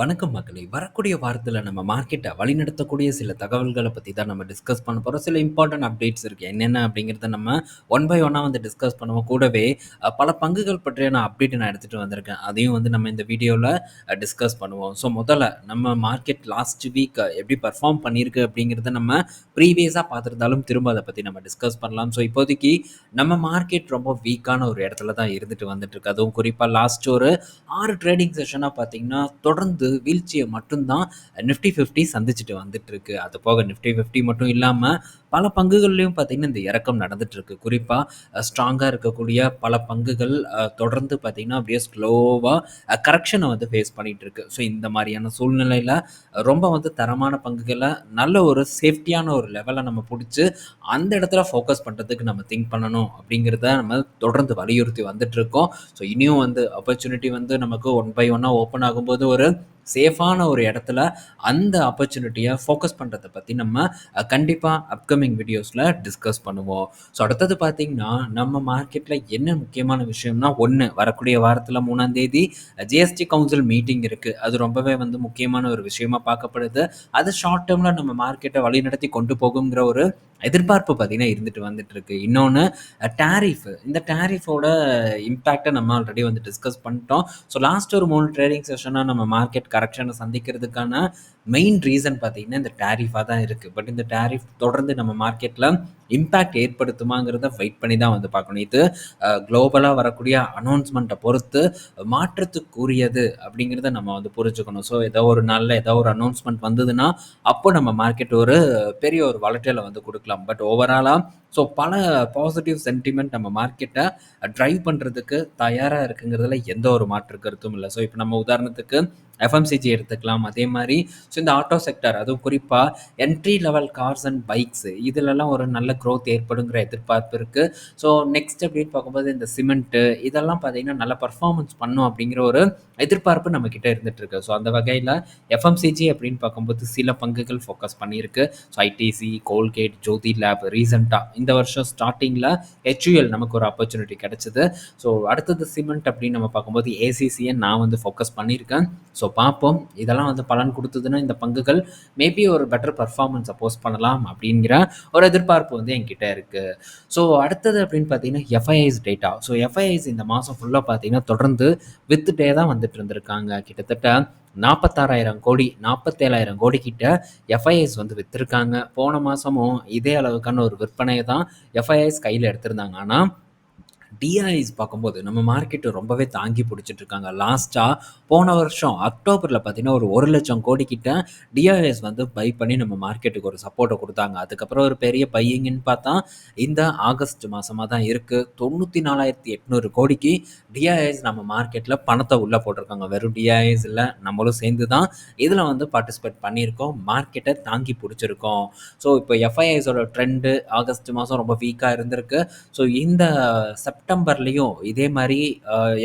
வணக்கம் மக்களை வரக்கூடிய வாரத்தில் நம்ம மார்க்கெட்டை வழிநடத்தக்கூடிய சில தகவல்களை பற்றி தான் நம்ம டிஸ்கஸ் பண்ண போகிறோம் சில இம்பார்ட்டன்ட் அப்டேட்ஸ் இருக்குது என்னென்ன அப்படிங்கிறத நம்ம ஒன் பை ஒன்னாக வந்து டிஸ்கஸ் பண்ணுவோம். கூடவே பல பங்குகள் பற்றியான அப்டேட் நான் எடுத்துகிட்டு வந்திருக்கேன். அதையும் வந்து நம்ம இந்த வீடியோவில் டிஸ்கஸ் பண்ணுவோம். ஸோ முதல்ல நம்ம மார்க்கெட் லாஸ்ட் வீக் எப்படி பர்ஃபார்ம் பண்ணியிருக்கு அப்படிங்கிறத நம்ம ப்ரீவியஸாக பார்த்துருந்தாலும் திரும்ப அதை பற்றி நம்ம டிஸ்கஸ் பண்ணலாம். ஸோ இப்போதைக்கு நம்ம மார்க்கெட் ரொம்ப வீக்கான ஒரு இடத்துல தான் இருந்துட்டு வந்துட்டுருக்கு. அதுவும் குறிப்பாக லாஸ்ட் ஒரு ஆறு ட்ரேடிங் செஷனாக பார்த்தீங்கன்னா, தொடர்ந்து வீழ்ச்சியை மட்டும் தான் நிஃப்டி 50 சந்திச்சுட்டு வந்துட்டு இருக்கு அது போக நிஃப்டி 50 மட்டும் இல்லாமல் பல பங்குகள்லையும் பார்த்தீங்கன்னா, இந்த இறக்கம் நடந்துட்டு இருக்கு குறிப்பாக ஸ்ட்ராங்காக இருக்கக்கூடிய பல பங்குகள் தொடர்ந்து பார்த்தீங்கன்னா, அப்படியே ஸ்லோவாக கரெக்ஷனை வந்து ஃபேஸ் பண்ணிட்டுருக்கு. ஸோ இந்த மாதிரியான சூழ்நிலையில் ரொம்ப வந்து தரமான பங்குகளை நல்ல ஒரு சேஃப்டியான ஒரு லெவலை நம்ம பிடிச்சி அந்த இடத்துல ஃபோக்கஸ் பண்ணுறதுக்கு நம்ம திங்க் பண்ணணும் அப்படிங்கிறத நம்ம தொடர்ந்து வலியுறுத்தி வந்துட்டுருக்கோம். ஸோ இனியும் வந்து ஆப்பர்ச்சுனிட்டி வந்து நமக்கு ஒன் பை ஒன்னாக ஓப்பன் ஆகும்போது ஒரு சேஃபான ஒரு இடத்துல அந்த ஆப்பர்ச்சுனிட்டியை ஃபோக்கஸ் பண்ணுறதை பற்றி நம்ம கண்டிப்பாக அப்கமிங் வீடியோஸில் டிஸ்கஸ் பண்ணுவோம். ஸோ அடுத்தது பார்த்திங்கன்னா நம்ம மார்க்கெட்டில் என்ன முக்கியமான விஷயம்னா, ஒன்று வரக்கூடிய வாரத்தில் மூணாம் தேதி ஜிஎஸ்டி கவுன்சில் மீட்டிங் இருக்குது அது ரொம்பவே வந்து முக்கியமான ஒரு விஷயமா பார்க்கப்படுது. அது ஷார்ட் டேர்மில் நம்ம மார்க்கெட்டை வழிநடத்தி கொண்டு போகுங்கிற ஒரு எதிர்பார்ப்பு பார்த்தீங்கன்னா, இருந்துட்டு வந்துட்டு இருக்கு இன்னொன்று டேரிஃப் இந்த டேரிஃபோட இம்பேக்டை நம்ம ஆல்ரெடி வந்து டிஸ்கஸ் பண்ணிட்டோம். ஸோ லாஸ்ட் ஒரு மூணு ட்ரேடிங் செஷனா நம்ம மார்க்கெட் கரெக்ஷனை சந்திக்கிறதுக்கான மெயின் ரீசன் பார்த்தீங்கன்னா, இந்த டேரிஃபாக தான் இருக்குது பட் இந்த டேரிஃப் தொடர்ந்து நம்ம மார்க்கெட்டில் இம்பேக்ட் ஏற்படுத்துமாங்கிறத வெயிட் பண்ணி தான் வந்து பார்க்கணும். இது குளோபலாக வரக்கூடிய அனௌன்ஸ்மெண்ட்டை பொறுத்து மாற்றத்துக்குரியது அப்படிங்கிறத நம்ம வந்து புரிஞ்சுக்கணும். ஸோ ஏதோ ஒரு நாளில் ஏதோ ஒரு அனௌன்ஸ்மெண்ட் வந்ததுன்னா, அப்போ நம்ம மார்க்கெட் ஒரு பெரிய ஒரு வளர்ச்சியில் வந்து கொடுக்கலாம் பட் ஓவராலாக ஸோ பல பாசிட்டிவ் சென்டிமெண்ட் நம்ம மார்க்கெட்டை ட்ரைவ் பண்ணுறதுக்கு தயாராக இருக்குங்கிறதுல எந்த ஒரு மாற்று கருத்தும் இல்லை ஸோ இப்போ நம்ம உதாரணத்துக்கு எஃப்எம்சிஜி எடுத்துக்கலாம். அதே மாதிரி ஸோ இந்த ஆட்டோ செக்டார் அதுவும் குறிப்பாக entry level cars and bikes இதுலலாம் ஒரு நல்ல க்ரோத் ஏற்படுங்கிற எதிர்பார்ப்பு இருக்குது ஸோ நெக்ஸ்ட் அப்படின்னு பார்க்கும்போது இந்த சிமெண்ட்டு இதெல்லாம் பார்த்தீங்கன்னா, நல்ல பர்ஃபார்மன்ஸ் பண்ணும் அப்படிங்கிற ஒரு எதிர்பார்ப்பு நம்மக்கிட்ட இருந்துட்டுருக்கு. ஸோ அந்த வகையில் எஃப்எம்சிஜி அப்படின்னு பார்க்கும்போது சில பங்குகள் ஃபோக்கஸ் பண்ணியிருக்கு. So ITC, Colgate, Jyothy lab ரீசெண்டாக இந்த வருஷம் ஸ்டார்டிங்கில் ஹெச்யூஎல் நமக்கு ஒரு ஆப்பர்ச்சுனிட்டி கிடச்சிது ஸோ அடுத்தது சிமெண்ட் அப்படின்னு நம்ம பார்க்கும்போது ஏசிசியை நான் வந்து ஃபோக்கஸ் பண்ணியிருக்கேன். ஸோ பார்ப்போம். இதெல்லாம் வந்து பலன் கொடுத்ததுன்னா இந்த பங்குகள் மேபி ஒரு பெட்டர் பெர்ஃபார்மன்ஸ போஸ்ட் பண்ணலாம் அப்படிங்கிற ஒரு எதிர்பார்ப்பு வந்து என்கிட்ட இருக்குது ஸோ அடுத்தது அப்படின்னு பார்த்தீங்கன்னா, எஃப்ஐஐஸ் டேட்டா. ஸோ எஃப்ஐஐஸ் இந்த மாதம் ஃபுல்லாக பார்த்தீங்கன்னா, தொடர்ந்து வித்துட்டே தான் வந்துட்டு இருந்திருக்காங்க. கிட்டத்தட்ட 46,000 கோடி 47,000 கோடி கிட்ட எஃப்ஐஎஸ் வந்து விற்றுருக்காங்க போன மாதமும் இதே அளவுக்கான ஒரு விற்பனையை தான் எஃப்ஐஎஸ் கையில் எடுத்திருந்தாங்க. ஆனால் டிஐஸ் பார்க்கும்போது நம்ம மார்க்கெட்டு ரொம்பவே தாங்கி பிடிச்சிட்டு இருக்காங்க. லாஸ்ட்டாக போன வருஷம் அக்டோபரில் பார்த்தீங்கன்னா, ஒரு 1,00,000 கோடி கிட்ட டிஐஎஸ் வந்து பை பண்ணி நம்ம மார்க்கெட்டுக்கு ஒரு சப்போர்ட்டை கொடுத்தாங்க அதுக்கப்புறம் ஒரு பெரிய பையிங்ன்னு பார்த்தா, இந்த ஆகஸ்ட் மாதமாக தான் இருக்குது தொண்ணூற்றி நாலாயிரத்தி எட்நூறு கோடிக்கு டிஐஎஸ் நம்ம மார்க்கெட்டில் பணத்தை உள்ளே போட்டிருக்காங்க. வெறும் டிஐஎஸ் இல்லை நம்மளும் சேர்ந்து தான் இதில் வந்து பார்ட்டிசிபேட் பண்ணியிருக்கோம். மார்க்கெட்டை தாங்கி பிடிச்சிருக்கோம். ஸோ இப்போ எஃப்ஐஐஸோட ட்ரெண்டு ஆகஸ்ட் மாதம் ரொம்ப வீக்காக இருந்திருக்கு. ஸோ இந்த செப்டம்பர்லேயும் இதே மாதிரி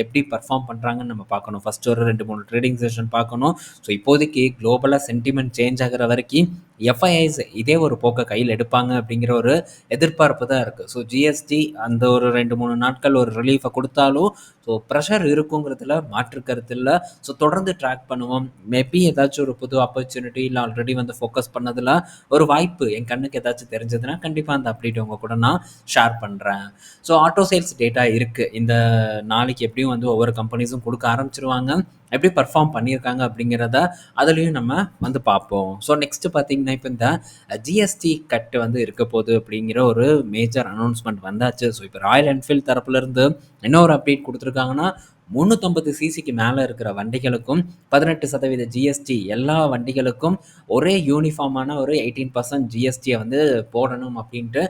எப்படி பர்ஃபார்ம் பண்ணுறாங்கன்னு நம்ம பார்க்கணும். ஃபஸ்ட் ஒரு 2, 3 ட்ரேடிங் செஷன் பார்க்கணும். ஸோ இப்போதைக்கு குளோபலாக சென்டிமெண்ட் சேஞ்ச் ஆகுற வரைக்கும் எஃப்ஐஐஸ் இதே ஒரு போக்கை கையில் எடுப்பாங்க அப்படிங்கிற ஒரு எதிர்பார்ப்பு தான் இருக்குது ஸோ ஜிஎஸ்டி அந்த ஒரு 2, 3 நாட்கள் ஒரு ரிலீஃபை கொடுத்தாலும் ஸோ ப்ரெஷர் இருக்குங்கிறதுல மாற்று இல்லை ஸோ தொடர்ந்து ட்ராக் பண்ணுவோம். மேபி ஏதாச்சும் ஒரு புது ஆப்பர்ச்சுனிட்டி இல்லை ஆல்ரெடி வந்து ஃபோக்கஸ் பண்ணதில் ஒரு வாய்ப்பு என் கண்ணுக்கு ஏதாச்சும் தெரிஞ்சதுன்னா, கண்டிப்பாக அந்த அப்டேட் உங்கள் கூட நான் ஷேர் பண்ணுறேன் ஸோ ஆட்டோ சேல்ஸ் டேட்டா இருக்கு. இந்த நாளைக்கு எப்படியும் வந்து ஒவ்வொரு கம்பெனிஸும் கொடுக்க ஆரம்பிச்சிருவாங்க எப்படி பெர்ஃபார்ம் பண்ணியிருக்காங்க அப்படிங்கிறத அதுலேயும் நம்ம வந்து பார்ப்போம். ஸோ நெக்ஸ்ட்டு பார்த்தீங்கன்னா, இப்போ இந்த ஜிஎஸ்டி கட் வந்து இருக்க போது அப்படிங்கிற ஒரு மேஜர் அனௌன்ஸ்மெண்ட் வந்தாச்சு. ஸோ இப்போ ராயல் என்ஃபீல்ட் தரப்புலேருந்து என்ன ஒரு அப்டேட் கொடுத்துருக்காங்கன்னா முந்நூற்றம்பது சிசிக்கு மேலே இருக்கிற வண்டிகளுக்கும் 18% ஜிஎஸ்டி எல்லா வண்டிகளுக்கும் ஒரே யூனிஃபார்மான ஒரு எயிட்டீன் பர்சன்ட் ஜிஎஸ்டியை வந்து போடணும் அப்படின்ட்டு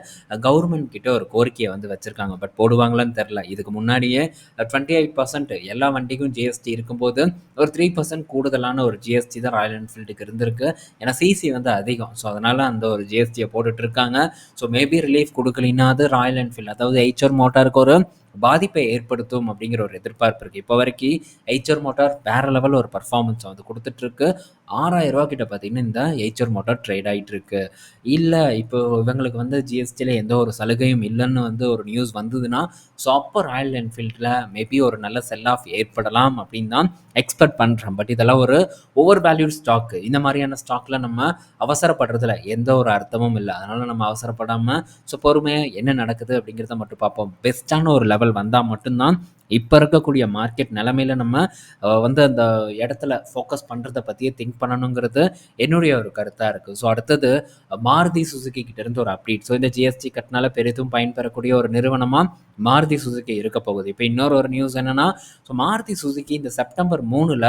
கவர்மெண்ட் கிட்ட ஒரு கோரிக்கையை வந்து வச்சுருக்காங்க பட் போடுவாங்களான்னு தெரில இதுக்கு முன்னாடியே 28% எல்லா வண்டிக்கும் ஜிஎஸ்டி இருக்கும்போது, ஒரு த்ரீ பர்சன்ட் கூடுதலான ஒரு ஜிஎஸ்டி தான் ராயல் என்ஃபீல்டுக்கு இருந்திருக்கு. ஏன்னா சிசி வந்து அதிகம். ஸோ அதனால அந்த ஒரு ஜிஎஸ்டியை போட்டுட்டு இருக்காங்க. ஸோ மேபி ரிலீஃப் குடுக்கலைனாவது ராயல் என்ஃபீல்டு அதாவது ஹெச்ஆர் மோட்டாருக்கு ஒரு பாதிப்பை ஏற்படுத்தும் அப்படிங்கிற ஒரு எதிர்பார்ப்பு இருக்குது இப்போ வரைக்கும் எய்ச்சர் மோட்டார் வேறு லெவல் ஒரு பர்ஃபார்மன்ஸ் வந்து கொடுத்துட்ருக்கு ஆறாயிரம் ரூபா கிட்ட பார்த்தீங்கன்னா இந்த எய்ச்சர் மோட்டார் ட்ரேட் ஆகிட்டு இருக்கு. இல்லை இப்போ இவங்களுக்கு வந்து ஜிஎஸ்டியில் எந்த ஒரு சலுகையும் இல்லைன்னு வந்து ஒரு நியூஸ் வந்ததுன்னா ஸோ அப்போ ராயல் என்ஃபீல்டில் மேபி ஒரு நல்ல செல் ஆஃப் ஏற்படலாம் அப்படின்னு தான் எக்ஸ்பெக்ட் பண்ணுறேன் பட் இதெல்லாம் ஒரு ஓவர் வேல்யூட் ஸ்டாக்கு இந்த மாதிரியான ஸ்டாக்கில் நம்ம அவசரப்படுறதுல எந்த ஒரு அர்த்தமும் இல்லை. அதனால் நம்ம அவசரப்படாமல் ஸோ பொறுமையாக என்ன நடக்குது அப்படிங்கிறத மட்டும் பார்ப்போம். பெஸ்ட்டான ஒரு லெவல் வந்தால் மட்டும்தான் இப்போ இருக்கக்கூடிய மார்க்கெட் நிலமையில நம்ம வந்து அந்த இடத்துல ஃபோக்கஸ் பண்ணுறத பற்றியே திங்க் பண்ணணுங்கிறது என்னுடைய ஒரு கருத்தாக இருக்குது ஸோ அடுத்தது மாருதி சுசுகி கிட்ட இருந்து ஒரு அப்டேட் ஸோ இந்த ஜிஎஸ்டி கட்டினால பெரிதும் பயன்பெறக்கூடிய ஒரு நிறுவனமாக மாருதி சுசுகி இருக்க போகுது. இப்போ இன்னொரு ஒரு நியூஸ் என்னென்னா ஸோ மாருதி சுசுகி இந்த செப்டம்பர் மூணில்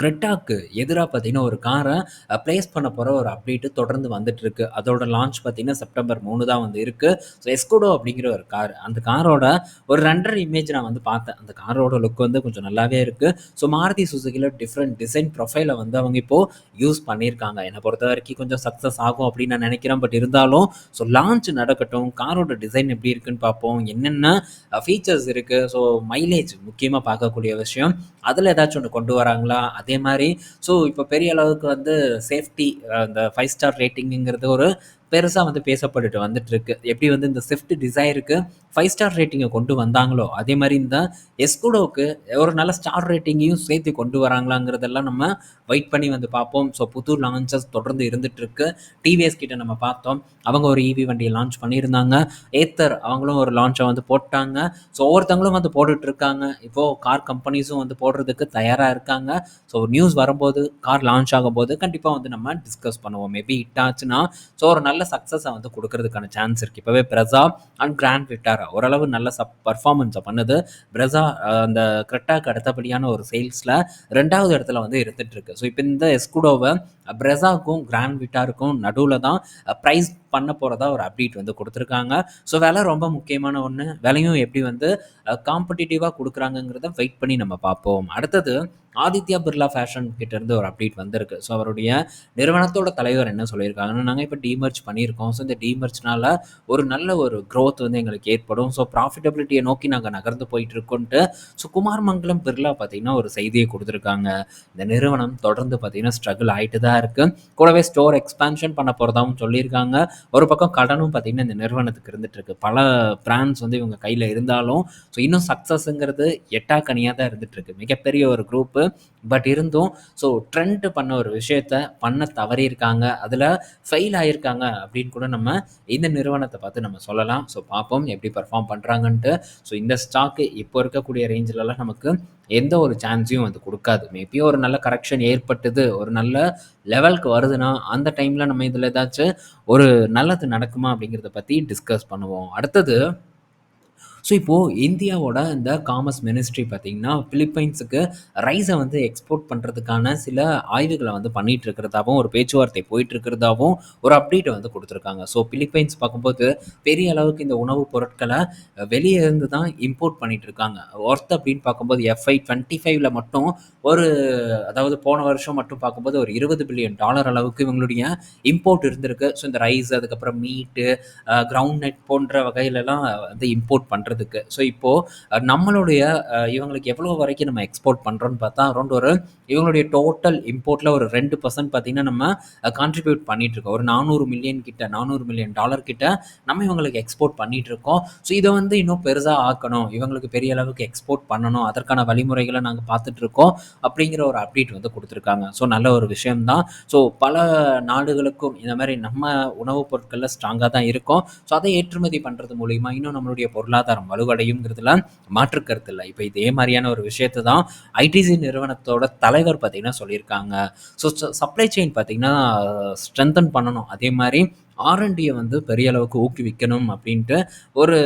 கிரெட்டாக்கு எதிராக பார்த்தீங்கன்னா ஒரு காரை ப்ளேஸ் பண்ண போகிற ஒரு அப்டேட்டு தொடர்ந்து வந்துட்டு இருக்கு அதோட லான்ச் பார்த்தீங்கன்னா செப்டம்பர் மூணு தான் வந்து இருக்கு. ஸோ எஸ்கோடோ அப்படிங்கிற ஒரு கார் அந்த காரோட ஒரு ரெண்டரை இமேஜ் நான் வந்து பார்த்தேன். அந்த காரோட லுக் வந்து கொஞ்சம் நல்லாவே இருக்கு. ஸோ மாருதி சுசுகியில் டிஃப்ரெண்ட் டிசைன் ப்ரொஃபைலை வந்து அவங்க இப்போது யூஸ் பண்ணியிருக்காங்க. என்னை பொறுத்த வரைக்கும் கொஞ்சம் சக்ஸஸ் ஆகும் அப்படின்னு நான் நினைக்கிறேன். பட் இருந்தாலும் ஸோ லான்ச் நடக்கட்டும் காரோட டிசைன் எப்படி இருக்குன்னு பார்ப்போம். என்னென்ன ஃபீச்சர்ஸ் இருக்குது ஸோ மைலேஜ் முக்கியமாக பார்க்கக்கூடிய விஷயம். அதில் ஏதாச்சும் ஒன்று கொண்டு வராங்களா? அதே மாதிரி ஸோ இப்போ பெரிய அளவுக்கு வந்து சேஃப்டி அந்த ஃபைவ் ஸ்டார் ரேட்டிங்குங்கிறது ஒரு பெருசாக வந்து பேசப்பட்டுட்டு வந்துட்டு இருக்கு எப்படி வந்து இந்த ஸ்விஃப்ட் டிசைருக்கு ஃபைவ் ஸ்டார் ரேட்டிங்கை கொண்டு வந்தாங்களோ அதே மாதிரி இந்த எஸ்குடோவுக்கு ஒரு நல்ல ஸ்டார் ரேட்டிங்கையும் சேர்த்து கொண்டு வராங்களாங்கிறதெல்லாம் நம்ம வெயிட் பண்ணி வந்து பார்ப்போம். ஸோ புது லான்ச்சஸ் தொடர்ந்து இருந்துட்டு இருக்கு டிவிஎஸ் கிட்ட நம்ம பார்த்தோம். அவங்க ஒரு இவி வண்டியை லான்ச் பண்ணியிருந்தாங்க. ஏத்தர் அவங்களும் ஒரு லான்ச்சை வந்து போட்டாங்க. ஸோ ஒவ்வொருத்தவங்களும் வந்து போட்டுட்டு இருக்காங்க இப்போது கார் கம்பெனிஸும் வந்து போடுறதுக்கு தயாராக இருக்காங்க. ஸோ நியூஸ் வரும்போது கார் லான்ச் ஆகும்போது கண்டிப்பாக வந்து நம்ம டிஸ்கஸ் பண்ணுவோம். மேபி ஹிட் ஆச்சுன்னா. ஸோ ஒரு நல்ல சக்ஸஸை வந்து கொடுக்கறதுக்கான சான்ஸ் இருக்குது இப்போவே பிரசா அண்ட் கிராண்ட் விட்டாரா ஓரளவு நல்ல சப் பர்ஃபார்மன்ஸை பண்ணுது. பிரசா அந்த கிரெட்டாக்கு அடுத்தபடியான ஒரு சேல்ஸில் ரெண்டாவது இடத்துல வந்து இருந்துட்டு இருக்கு. ஸோ இப்போ இந்த எஸ்குடோவை பிரசாக்கும் கிராண்ட் விட்டாருக்கும் நடுவில் தான் ப்ரைஸ் பண்ண போகிறதா ஒரு அப்டேட் வந்து கொடுத்துருக்காங்க. ஸோ விலை ரொம்ப முக்கியமான ஒன்று விலையும் எப்படி வந்து காம்படிட்டிவாக கொடுக்குறாங்கங்கிறத வெயிட் பண்ணி நம்ம பார்ப்போம். அடுத்தது ஆதித்யா பிர்லா ஃபேஷன் கிட்டேருந்து ஒரு அப்டேட் வந்திருக்கு. ஸோ அவருடைய நிறுவனத்தோட தலைவர் என்ன சொல்லியிருக்காங்கன்னா நாங்கள் இப்போ டிமர்ச் பண்ணியிருக்கோம். ஸோ இந்த டிமர்ச்னால ஒரு நல்ல ஒரு க்ரோத் வந்து எங்களுக்கு ஏற்படும். ஸோ ப்ராஃபிட்டபிலிட்டியை நோக்கி நாங்கள் நகர்ந்து போயிட்டு இருக்கோன்ட்டு ஸோ குமார் மங்கலம் பிர்லா பார்த்தீங்கன்னா ஒரு செய்தியை கொடுத்துருக்காங்க. இந்த நிறுவனம் தொடர்ந்து பார்த்தீங்கன்னா ஸ்ட்ரகிள் ஆகிட்டு தான் இருக்குது கூடவே ஸ்டோர் எக்ஸ்பான்ஷன் பண்ண போகிறதாவும் சொல்லியிருக்காங்க. ஒரு பக்கம் கடனும் பார்த்தீங்கன்னா இந்த நிறுவனத்துக்கு இருந்துட்டு இருக்கு பல பிராண்ட்ஸ் வந்து இவங்க கையில் இருந்தாலும் ஸோ இன்னும் சக்ஸஸ்ங்கிறது எட்டாக்கனியாக தான் இருந்துட்டு இருக்கு மிகப்பெரிய ஒரு குரூப்பு பட் இருந்தும் ஸோ ட்ரெண்ட் பண்ண ஒரு விஷயத்த பண்ண தவறியிருக்காங்க. அதில் ஃபெயில் ஆகியிருக்காங்க அப்படின்னு கூட நம்ம இந்த நிறுவனத்தை பார்த்து நம்ம சொல்லலாம். ஸோ பார்ப்போம் எப்படி பர்ஃபார்ம் பண்ணுறாங்கன்ட்டு ஸோ இந்த ஸ்டாக்கு இப்போ இருக்கக்கூடிய ரேஞ்சிலலாம் நமக்கு எந்த ஒரு சான்ஸையும் வந்து கொடுக்காது. மேபி ஒரு நல்ல கரெக்ஷன் ஏற்பட்டது ஒரு நல்ல லெவலுக்கு வருதுன்னா அந்த டைமில் நம்ம இதில் ஏதாச்சும் ஒரு நல்லது நடக்குமா அப்படிங்கிறத பற்றி டிஸ்கஸ் பண்ணுவோம். அடுத்தது ஸோ இப்போது இந்தியாவோட இந்த காமர்ஸ் மினிஸ்ட்ரி பார்த்திங்கன்னா பிலிப்பைன்ஸுக்கு ரைஸை வந்து எக்ஸ்போர்ட் பண்ணுறதுக்கான சில ஆய்வுகளை வந்து பண்ணிகிட்டு இருக்கிறதாகவும் ஒரு பேச்சுவார்த்தை போயிட்டு இருக்கிறதாவும் ஒரு அப்டேட்டை வந்து கொடுத்துருக்காங்க. ஸோ பிலிப்பைன்ஸ் பார்க்கும்போது பெரிய அளவுக்கு இந்த உணவுப் பொருட்களை வெளியே இருந்து தான் இம்போர்ட் பண்ணிகிட்டு இருக்காங்க. ஒர்த் அப்படின்னு பார்க்கும்போது எஃப்ஐ டுவெண்ட்டி ஃபைவ்ல மட்டும் ஒரு அதாவது போன வருஷம் மட்டும் பார்க்கும்போது ஒரு இருபது பில்லியன் டாலர் அளவுக்கு இவங்களுடைய இம்போர்ட் இருந்திருக்கு. ஸோ இந்த ரைஸ் அதுக்கப்புறம் மீட்டு கிரவுண்ட் நெட் போன்ற வகையிலலாம் வந்து இம்போர்ட் பண்ணுறது பண்ணுறதுக்கு ஸோ இப்போது நம்மளுடைய இவங்களுக்கு எவ்வளோ வரைக்கும் நம்ம எக்ஸ்போர்ட் பண்ணுறோன்னு பார்த்தா அரௌண்ட் ஒரு இவங்களுடைய டோட்டல் இம்போர்ட்டில் ஒரு ரெண்டு பர்சன்ட் பார்த்தீங்கன்னா நம்ம கான்ட்ரிபியூட் பண்ணிகிட்ருக்கோம் ஒரு நானூறு மில்லியன் கிட்ட நானூறு மில்லியன் டாலர் கிட்ட நம்ம இவங்களுக்கு எக்ஸ்போர்ட் பண்ணிகிட்ருக்கோம் இருக்கோம் ஸோ இதை வந்து இன்னும் பெருசாக ஆக்கணும். இவங்களுக்கு பெரிய அளவுக்கு எக்ஸ்போர்ட் பண்ணணும். அதற்கான வழிமுறைகளை நாங்கள் பார்த்துட்ருக்கோம் அப்படிங்கிற ஒரு அப்டேட் வந்து கொடுத்துருக்காங்க. ஸோ நல்ல ஒரு விஷயம்தான் ஸோ பல நாடுகளுக்கும் இந்த மாதிரி நம்ம உணவுப் பொருட்களில் ஸ்ட்ராங்காக தான் இருக்கும். ஸோ அதை ஏற்றுமதி பண்ணுறது மூலிமா இன்னும் நம்மளுடைய பொருளாதாரம் வலுவடையுங்கிறதுல மாற்று கருத்து இல்லை. இப்போ இதே மாதிரியான ஒரு விஷயத்தை தான் ஐடிசி நிறுவனத்தோட தலைவர் பார்த்தீங்கன்னா சொல்லியிருக்காங்க. ஸோ சப்ளை செயின் பார்த்தீங்கன்னா ஸ்ட்ரென்தன் பண்ணணும். அதே மாதிரி ஆர்என்டியை வந்து பெரிய அளவுக்கு ஊக்குவிக்கணும் அப்படின்ட்டு ஒரு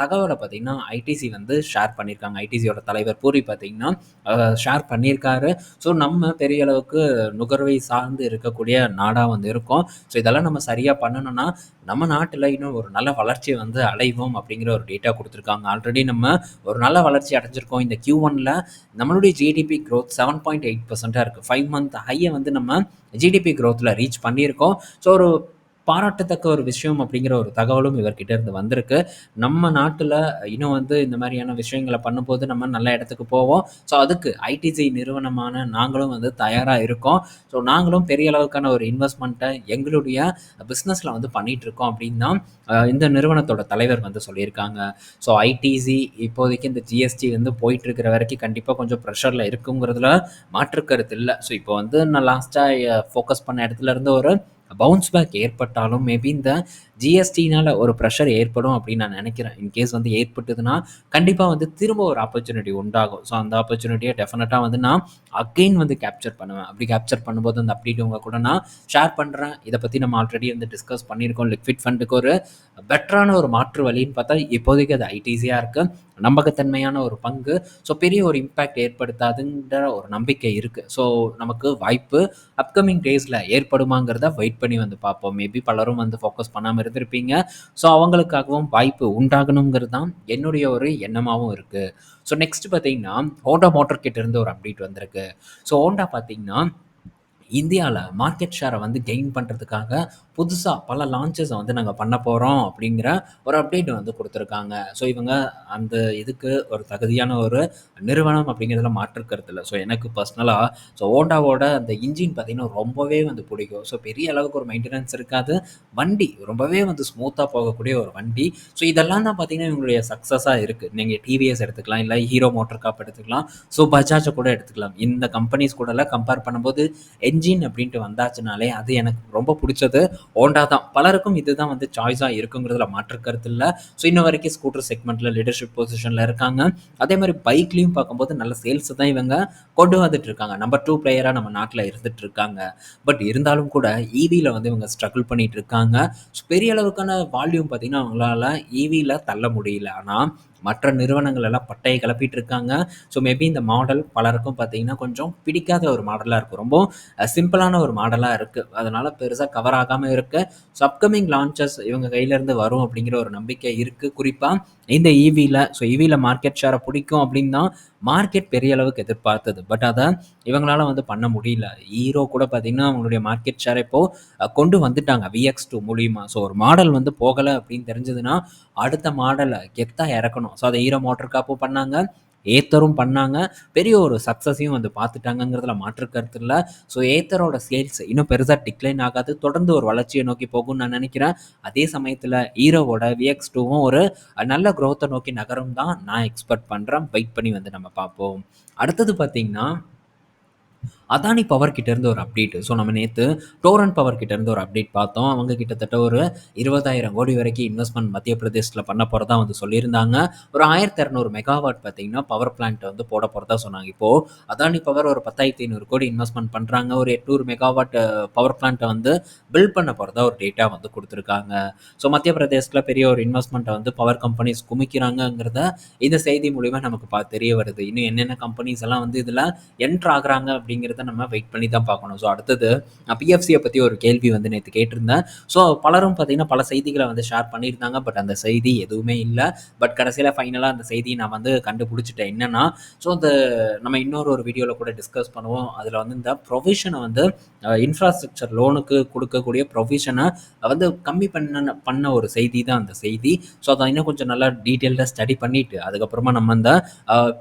தகவலை பார்த்தீங்கன்னா ஐடிசி வந்து ஷேர் பண்ணியிருக்காங்க. ஐடிசியோட தலைவர் பூரி பார்த்திங்கன்னா ஷேர் பண்ணியிருக்காரு. ஸோ நம்ம பெரிய அளவுக்கு நுகர்வை சார்ந்து இருக்கக்கூடிய நாடாக வந்து இருக்கோம். ஸோ இதெல்லாம் நம்ம சரியாக பண்ணணும்னா நம்ம நாட்டில் இன்னும் ஒரு நல்ல வளர்ச்சியை வந்து அடைவோம் அப்படிங்கிற ஒரு டேட்டா கொடுத்துருக்காங்க. ஆல்ரெடி நம்ம ஒரு நல்ல வளர்ச்சி அடைஞ்சிருக்கோம். இந்த கியூ ஒனில் நம்மளுடைய GDP growth seven point eight பர்சண்ட்டாக இருக்குது ஃபைவ் மந்த் ஹையை வந்து நம்ம ஜிடிபி க்ரோத்தில் ரீச் பண்ணியிருக்கோம். ஸோ ஒரு பாராட்டத்தக்க ஒரு விஷயம் அப்படிங்கிற ஒரு தகவலும் இவர்கிட்ட இருந்து வந்திருக்கு. நம்ம நாட்டில் இன்னும் வந்து இந்த மாதிரியான விஷயங்கள பண்ணும்போது நம்ம நல்ல இடத்துக்கு போவோம். ஸோ அதுக்கு ஐடிசி நிறுவனமான நாங்களும் வந்து தயாராக இருக்கோம். ஸோ நாங்களும் பெரிய அளவுக்கான ஒரு இன்வெஸ்ட்மெண்ட்டை எங்களுடைய பிஸ்னஸில் வந்து பண்ணிட்டு இருக்கோம் அப்படின்னா இந்த நிறுவனத்தோட தலைவர் வந்து சொல்லியிருக்காங்க. ஸோ ஐடிசி இப்போதைக்கு இந்த ஜிஎஸ்டி வந்து போயிட்டு இருக்கிற வரைக்கும் கண்டிப்பாக கொஞ்சம் ப்ரெஷரில் இருக்குங்கிறதுல மாற்று இல்லை ஸோ இப்போ வந்து நான் லாஸ்ட்டாக ஃபோக்கஸ் பண்ண இடத்துல இருந்து ஒரு பவுன்ஸ் பேக் ஏற்பட்டாலும் மேபி இந்த ஜிஎஸ்டினால ஒரு ப்ரெஷர் ஏற்படும் அப்படின்னு நான் நினைக்கிறேன். இன்கேஸ் வந்து ஏற்பட்டதுன்னா, கண்டிப்பாக வந்து திரும்ப ஒரு ஆப்பர்ச்சுனிட்டி உண்டாகும். ஸோ அந்த ஆப்பர்ச்சுனிட்டியை டெஃபினட்டாக வந்து நான் அகைன் வந்து கேப்சர் பண்ணுவேன். அப்படி கேப்சர் பண்ணும்போது அந்த அப்டேட் உங்கள் கூட நான் ஷேர் பண்ணுறேன் இதை பற்றி நம்ம ஆல்ரெடி வந்து டிஸ்கஸ் பண்ணியிருக்கோம். லிக்விட் ஃபண்டுக்கு ஒரு பெட்டரான ஒரு மாற்று வழின்னு பார்த்தா, இப்போதைக்கு அது ஐடிசியாக இருக்குது நம்பகத்தன்மையான ஒரு பங்கு. ஸோ பெரிய ஒரு இம்பேக்ட் ஏற்படுத்தாதுன்ற ஒரு நம்பிக்கை இருக்குது ஸோ நமக்கு வாய்ப்பு அப்கமிங் டேஸில் ஏற்படுமாங்கிறத வெயிட் பண்ணி வந்து பார்ப்போம். மேபி பலரும் வந்து ஃபோக்கஸ் பண்ணாமல் இருந்திருப்பீங்க. ஸோ அவங்களுக்காகவும் வாய்ப்பு உண்டாகணுங்கிறது தான் என்னுடைய ஒரு எண்ணமாகவும் இருக்கு. ஸோ நெக்ஸ்ட் பார்த்தீங்கன்னா, ஹோண்டா மோட்டர் கிட்ட இருந்து ஒரு அப்டேட் வந்திருக்கு. ஸோ ஹோண்டா பார்த்தீங்கன்னா, இந்தியாவில் மார்க்கெட் ஷேரை வந்து கெயின் பண்ணுறதுக்காக புதுசாக பல லான்ச்சஸை வந்து நாங்கள் பண்ண போகிறோம் அப்படிங்கிற ஒரு அப்டேட் வந்து கொடுத்துருக்காங்க ஸோ இவங்க அந்த இதுக்கு ஒரு தகுதியான ஒரு நிறுவனம் அப்படிங்கிறதுல மாற்று இல்லை ஸோ எனக்கு பர்சனலாக ஸோ ஓண்டாவோட அந்த இன்ஜின் பார்த்தீங்கன்னா, ரொம்பவே வந்து பிடிக்கும். ஸோ பெரிய அளவுக்கு ஒரு மெயின்டெனன்ஸ் இருக்காது. வண்டி ரொம்பவே வந்து ஸ்மூத்தாக போகக்கூடிய ஒரு வண்டி. ஸோ இதெல்லாம் தான் பார்த்தீங்கன்னா, இவங்களுடைய சக்ஸஸாக இருக்குது நீங்கள் டிவிஎஸ் எடுத்துக்கலாம், இல்லை ஹீரோ மோட்டர் காப் எடுத்துக்கலாம். ஸோ பஜாஜை கூட எடுத்துக்கலாம். இந்த கம்பெனிஸ் கூடலாம் கம்பேர் பண்ணும்போது என்ஜின் அப்படின்ட்டு வந்தாச்சுனாலே, அது எனக்கு ரொம்ப பிடிச்சது ஹோண்டா தான். பலருக்கும் இதுதான் வந்து சாய்ஸாக இருக்குங்கிறதுல மாற்று கருத்து இல்லை ஸோ இன்ன வரைக்கும் ஸ்கூட்டர் செக்மெண்ட்டில் லீடர்ஷிப் பொசிஷனில் இருக்காங்க. அதே மாதிரி பைக்லேயும் பார்க்கும்போது நல்ல சேல்ஸ் தான் இவங்க கொண்டு வந்துட்டு இருக்காங்க. நம்பர் டூ பிளேயராக நம்ம நாட்டில் இருந்துட்டு இருக்காங்க. பட் இருந்தாலும் கூட ஈவியில் வந்து இவங்க ஸ்ட்ரகிள் பண்ணிட்டு இருக்காங்க. ஸோ பெரிய அளவுக்கான வால்யூம் பார்த்தீங்கன்னா, அவங்களால ஈவியில் தள்ள முடியல. ஆனால் மற்ற நிறுவனங்கள் எல்லாம் பட்டையை கிளப்பிட்டு இருக்காங்க. ஸோ மேபி இந்த மாடல் பலருக்கும் பார்த்தீங்கன்னா, கொஞ்சம் பிடிக்காத ஒரு மாடலாக இருக்கும். ரொம்ப சிம்பிளான ஒரு மாடலாக இருக்குது அதனால் பெருசாக கவர் ஆகாமல் இருக்கு. ஸோ அப்கமிங் லான்ச்சஸ் இவங்க கையிலேருந்து வரும் அப்படிங்கிற ஒரு நம்பிக்கை இருக்குது குறிப்பாக இந்த இவியில் ஸோ இவியில் மார்க்கெட் ஷேரை பிடிக்கும் அப்படின்னு தான் மார்க்கெட் பெரிய அளவுக்கு எதிர்பார்த்தது. பட் அதை இவங்களால வந்து பண்ண முடியல. ஹீரோ கூட பார்த்தீங்கன்னா, அவங்களுடைய மார்க்கெட் ஷேர் இப்போ கொண்டு வந்துட்டாங்க. விஎக்ஸ்2 மூலியமா. ஸோ ஒரு மாடல் வந்து போகலை அப்படின்னு தெரிஞ்சதுன்னா, அடுத்த மாடலை கெத்தாக இறக்கணும். ஸோ அதை ஹீரோ மோட்டர் காப்பும் பண்ணாங்க. ஏத்தரும் பண்ணாங்க. பெரிய ஒரு சக்சஸையும் வந்து பார்த்துட்டாங்கிறதுல மாற்று கருத்து இல்லை ஸோ ஏத்தரோட சேல்ஸ் இன்னும் பெருசாக டிக்ளைன் ஆகாது. தொடர்ந்து ஒரு வளர்ச்சியை நோக்கி போகும்னு நான் நினைக்கிறேன். அதே சமயத்தில் ஈரோவோட விஎக்ஸ் டூவும் ஒரு நல்ல க்ரோத்தை நோக்கி நகரும் தான் நான் எக்ஸ்பெக்ட் பண்ணுறேன் வெயிட் பண்ணி வந்து நம்ம பார்ப்போம். அடுத்தது பார்த்தீங்கன்னா அதானி பவர் கிட்டேருந்து ஒரு அப்டேட். ஸோ நம்ம நேற்று டோரன் பவர் கிட்டேருந்து ஒரு அப்டேட் பார்த்தோம். அவங்க கிட்டத்தட்ட ஒரு 20,000 கோடி வரைக்கும் இன்வெஸ்ட்மெண்ட் மத்திய பிரதேசத்தில் பண்ண போகிறதா வந்து சொல்லியிருந்தாங்க. ஒரு 1200 மெகாவாட் பார்த்தீங்கன்னா, பவர் பிளான்ட் வந்து போட போகிறதா சொன்னாங்க. இப்போது அதானி பவர் ஒரு 10,500 கோடி இன்வெஸ்ட்மெண்ட் பண்ணுறாங்க ஒரு 800 மெகாவாட் பவர் பிளான்ட்டை வந்து பில்ட் பண்ண போகிறதா ஒரு டேட்டா வந்து கொடுத்துருக்காங்க ஸோ மத்திய பிரதேசத்தில் பெரிய ஒரு இன்வெஸ்ட்மெண்ட்டை வந்து பவர் கம்பெனிஸ் குமிக்கிறாங்கங்கிறத இந்த செய்தி மூலியமா நமக்கு பா தெரிய வருது. இன்னும் என்னென்ன கம்பெனிஸ் எல்லாம் வந்து இதில் என்ட்ரு ஆகுறாங்க அப்படிங்கிறது நம்ம வெயிட் பண்ணி தான் பார்க்கணும். ஸோ அடுத்தது பிஎஃப்சியை பற்றி ஒரு கேள்வி வந்து நேற்று கேட்டிருந்தேன். ஸோ பலரும் பார்த்தீங்கன்னா, பல செய்திகளை வந்து ஷேர் பண்ணியிருந்தாங்க. பட் அந்த செய்தி எதுவுமே இல்லை பட் கடைசியில் ஃபைனலாக அந்த செய்தியை நான் வந்து கண்டுபிடிச்சிட்டேன் என்னென்னா ஸோ இந்த நம்ம இன்னொரு ஒரு வீடியோவில் கூட டிஸ்கஸ் பண்ணுவோம். அதில் வந்து இந்த ப்ரொவிஷனை வந்து இன்ஃப்ராஸ்ட்ரக்சர் லோனுக்கு கொடுக்கக்கூடிய ப்ரொவிஷனை வந்து கம்மி பண்ண பண்ண ஒரு செய்தி தான் அந்த செய்தி. ஸோ அதை இன்னும் கொஞ்சம் நல்லா டீட்டெயில்டாக ஸ்டடி பண்ணிட்டு, அதுக்கப்புறமா நம்ம இந்த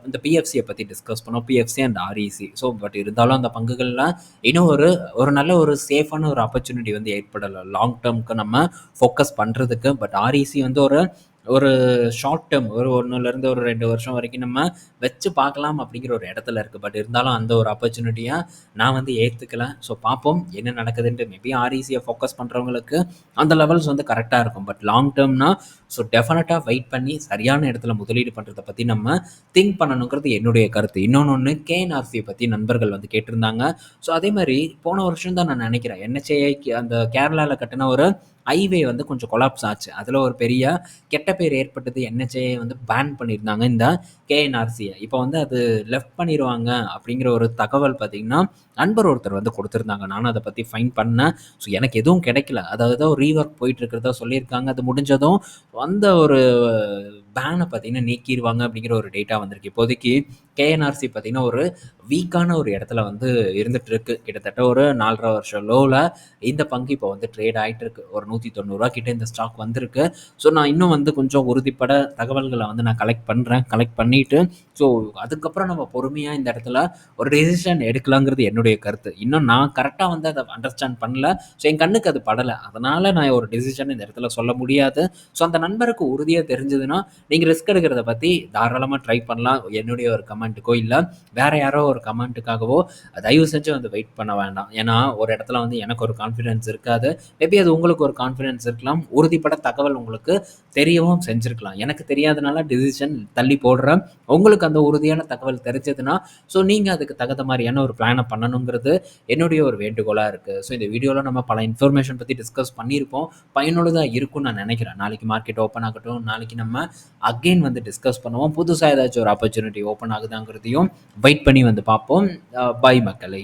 இந்த பிஎஃப்சியை பற்றி டிஸ்கஸ் பண்ணுவோம். PFC and REC. So but இருந்தாலும் அந்த பங்குகள்ல இன்னும் ஒரு ஒரு நல்ல ஒரு சேஃபான ஒரு ஆப்பர்ச்சுனிட்டி வந்து ஏற்படல. லாங் டேர்முக்கு நம்ம ஃபோக்கஸ் பண்ணுறதுக்கு பட் ஆர்இசி வந்து ஒரு ஒரு ஷார்ட் டேர்ம் ஒரு ஒன்றுலேருந்து ஒரு ரெண்டு வருஷம் வரைக்கும் நம்ம வச்சு பார்க்கலாம் அப்படிங்கிற ஒரு இடத்துல இருக்குது பட் இருந்தாலும் அந்த ஒரு ஆப்பர்ச்சுனிட்டியாக நான் வந்து ஏற்றுக்கலை ஸோ பார்ப்போம் என்ன நடக்குதுன்ட்டு. மேபி ஆர்இசியை ஃபோக்கஸ் பண்ணுறவங்களுக்கு அந்த லெவல்ஸ் வந்து கரெக்டாக இருக்கும். பட் லாங் டெர்ம்னா ஸோ டெஃபினட்டாக வெயிட் பண்ணி சரியான இடத்துல முதலீடு பண்ணுறத பற்றி நம்ம திங்க் பண்ணணுங்கிறது என்னுடைய கருத்து. இன்னொன்று ஒன்று கேஎன்ஆர்சியை பற்றி நண்பர்கள் வந்து கேட்டிருந்தாங்க. ஸோ அதே மாதிரி போன வருஷம் தான் நான் நினைக்கிறேன். என்ஹெச்ஏஐக்கு அந்த கேரளாவில் கட்டின ஒரு ஹைவே வந்து கொஞ்சம் கொலாப்ஸ் ஆச்சு. அதில் ஒரு பெரிய கெட்ட பேர் ஏற்பட்டது. என்ஹெச்ஏ வந்து பேன் பண்ணியிருந்தாங்க இந்த கேஎன்ஆர்சியை இப்போ வந்து அது லெஃப்ட் பண்ணிடுவாங்க அப்படிங்கிற ஒரு தகவல் பார்த்தீங்கன்னா, நண்பர் ஒருத்தர் வந்து கொடுத்துருந்தாங்க நானும் அதை பற்றி ஃபைன் பண்ணேன். ஸோ எனக்கு எதுவும் கிடைக்கல. அதாவது ஏதோ ரீவொர்க் போயிட்டு இருக்கிறதா சொல்லியிருக்காங்க. அது முடிஞ்சதும் அந்த ஒரு பேனை பார்த்தீங்கன்னா நீக்கிடுவாங்க அப்படிங்கிற ஒரு டேட்டா வந்திருக்கு. இப்போதைக்கு கேஎன்ஆர்சி பார்த்தீங்கன்னா, ஒரு வீக்கான ஒரு இடத்துல வந்து இருந்துட்டு இருக்கு. கிட்டத்தட்ட ஒரு 4 1/2 வருஷம் லோவில் இந்த பங்கு இப்போ வந்து ட்ரேட் ஆயிட்டு இருக்கு. ஒரு நூற்றி தொண்ணூறுரூவா கிட்ட இந்த ஸ்டாக் வந்திருக்கு. ஸோ நான் இன்னும் வந்து கொஞ்சம் உறுதிப்பட தகவல்களை வந்து நான் கலெக்ட் பண்ணுறேன் கலெக்ட் பண்ணிட்டு, ஸோ அதுக்கப்புறம் நம்ம பொறுமையாக இந்த இடத்துல ஒரு டெசிஷன் எடுக்கலாங்கிறது என்னுடைய கருத்து. இன்னும் நான் கரெக்டாக வந்து அதை அண்டர்ஸ்டாண்ட் பண்ணல. ஸோ என் கண்ணுக்கு அது படலை அதனால் நான் ஒரு டெசிஷன் இந்த இடத்துல சொல்ல முடியாது. ஸோ அந்த நண்பருக்கு உறுதியாக தெரிஞ்சதுன்னா, நீங்கள் ரிஸ்க் எடுக்கிறத பற்றி தாராளமாக ட்ரை பண்ணலாம். என்னுடைய ஒரு கமெண்ட்டுக்கோ, இல்லை வேறு யாரோ ஒரு கமெண்ட்டுக்காகவோ தயவு செஞ்சு வந்து வெயிட் பண்ண வேண்டாம். ஏன்னா, ஒரு இடத்துல வந்து எனக்கு ஒரு கான்ஃபிடென்ஸ் இருக்காது. மேபி அது உங்களுக்கு ஒரு கான்ஃபிடென்ஸ் இருக்கலாம். உறுதிப்பட தகவல் உங்களுக்கு தெரியவும் செஞ்சுருக்கலாம் எனக்கு தெரியாதனால டிசிஷன் தள்ளி போடுறேன். உங்களுக்கு அந்த உறுதியான தகவல் தெரிஞ்சதுன்னா, ஸோ நீங்கள் அதுக்கு தகுந்த மாதிரியான ஒரு பிளானை பண்ணணுங்கிறது என்னுடைய ஒரு வேண்டுகோளாக இருக்குது ஸோ இந்த வீடியோவில் நம்ம பல இன்ஃபர்மேஷன் பற்றி டிஸ்கஸ் பண்ணியிருப்போம். பயனுள்ளதாக இருக்கும்னு நான் நினைக்கிறேன். நாளைக்கு மார்க்கெட் ஓப்பன் ஆகட்டும். நாளைக்கு நம்ம அகைன் வந்து டிஸ்கஸ் பண்ணுவோம். புதுசாக ஏதாச்சும் ஒரு ஆப்பர்ச்சுனிட்டி ஓப்பன் ஆகுதாங்கிறதையும் வெயிட் பண்ணி வந்து பார்ப்போம். பாய் மக்களை